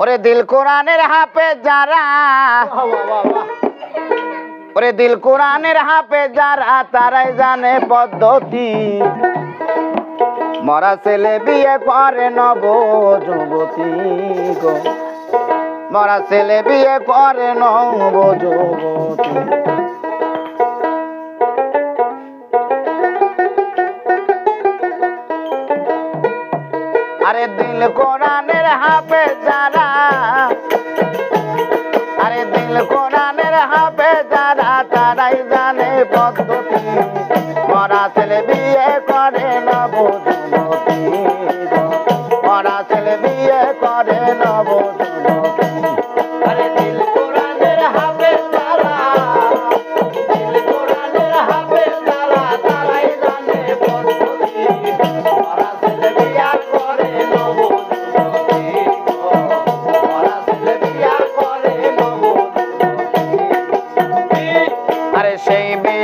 ওরে দিল কোরআনের হাফে যারা। ওরে দিল কোরআনের হাফে যারা, তারাই জানে পদ্ধতি। মরা ছেলে বিয়ে করে নব যুবতী গো। মরা ছেলে বিয়ে করে নব যুবতী। আরে দিল কোরআনের হাফে যারা, আরে দিল কোরআনের হাফে যারা, তারাই জানে পদ্ধতি। মরা ছেলে বিয়ে করে না যুবতী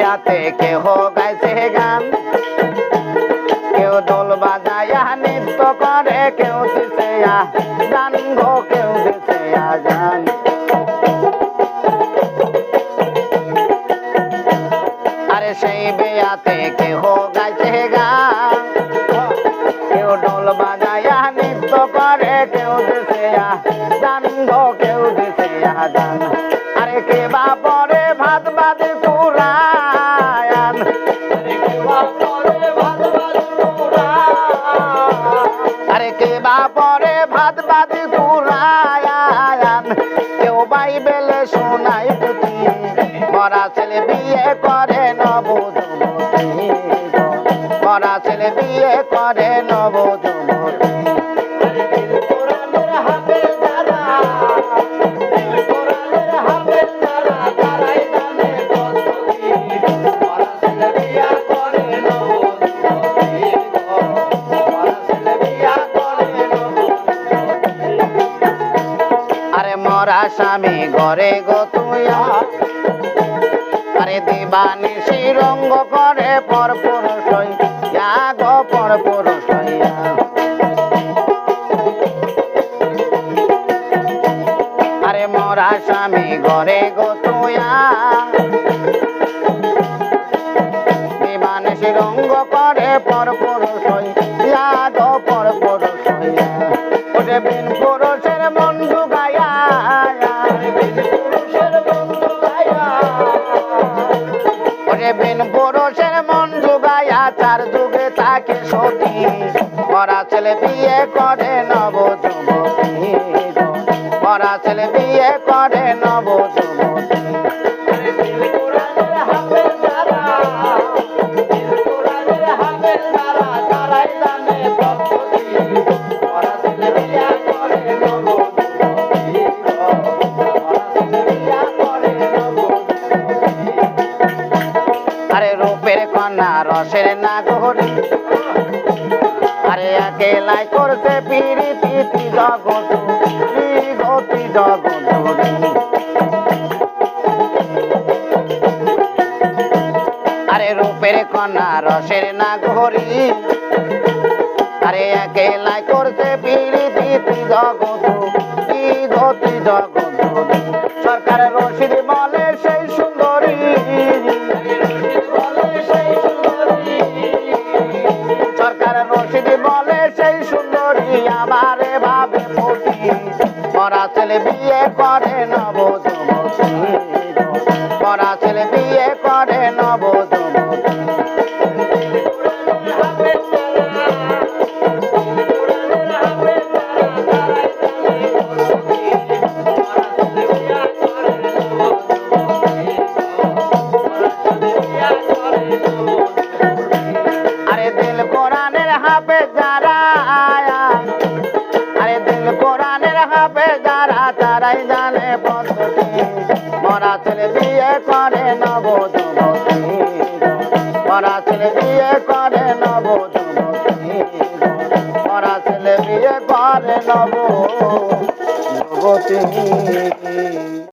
বিয়াতে কেহ গাইছে গান। কেউ দোল বাজায়া, নৃত্য করে, কেউ দিছে গান গো, কেউ দিছে গান। আরে সেই বিয়াতে কেহ গাইছে গান। কেউ ঢোল বাজায়া, নৃত্য করে, কেউ দিছে গান গো, কেউ দিছে গান। শোনাই পুঁথি মরা ছেলে বিয়ে করে নব মরা স্বামী ঘরে গো তুইয়া আরে। দিবানি শিরঙ্গ করে পর পুরুষ হইয়া গো পর পুরুষ হইয়া আরে মরা স্বামী ঘরে গো তুইয়া দিবানি শিরঙ্গ করে পর পুরুষ বিন পুরুষের মন ঢুকাইয়া চার যুগে তাকে সতী। পরা ছেলে বিয়ে করে নব যুবতী পরা ছেলে বিয়ে করে নব যুবতী রসের না গহরি আরে একেলাই করছে পিরিতি জগৎ গতি জগৎ আরে রূপের কন্যা, রসের না আরে করছে পিরিতি জগৎ গতি জগৎ সরকার রশিদ বলে সেই সুন্দরী আমারে ভাবে পতি। মরা ছেলে বিয়ে করে নব যুবতী যারা তারাই জানে পদ্ধতি মরা ছেলে বিয়ে করে নব যুবতী। মরা ছেলে বিয়ে করে নব যুবতী। মরা ছেলে বিয়ে করে নব যুবতী